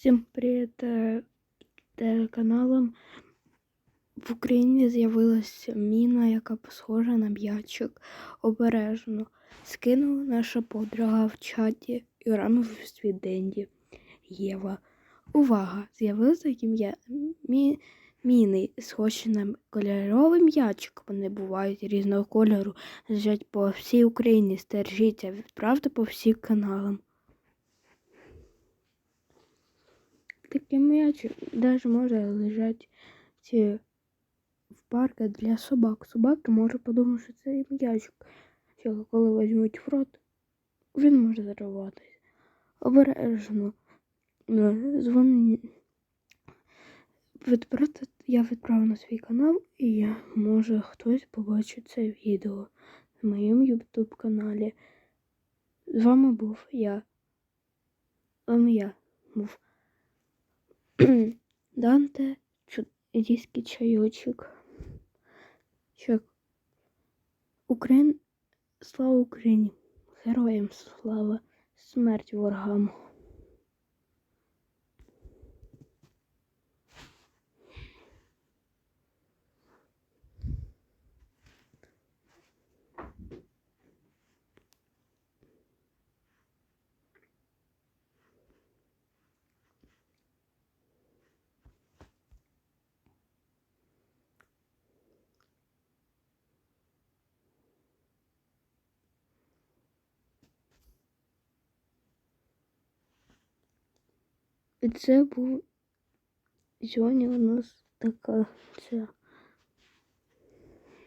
Всім привіт телеканалам. В Україні з'явилася міна, яка схожа на м'ячик. Обережно. Скинула наша подруга в чаті і рано в світ Денді. Єва. Увага! З'явилися такі м'я... мі... міни, схожі на кольоровий м'ячик. Вони бувають різного кольору, лежать по всій Україні. Стержіться, відправте по всім каналам. Такі м'ячі навіть може лежать в парку для собак. Собаки можуть подумати, що це м'ячик. Що коли візьмуть в рот, він може зарватися. Обережно. Дзвони. Я відправив на свій канал, і може хтось побачить це відео на моєму YouTube каналі. З вами був я. З вами я був. Данте, індійський чайочок. Чок. Україн... Слава Україні! Героям слава! Смерть ворогам! І це був сьогодні у нас така ця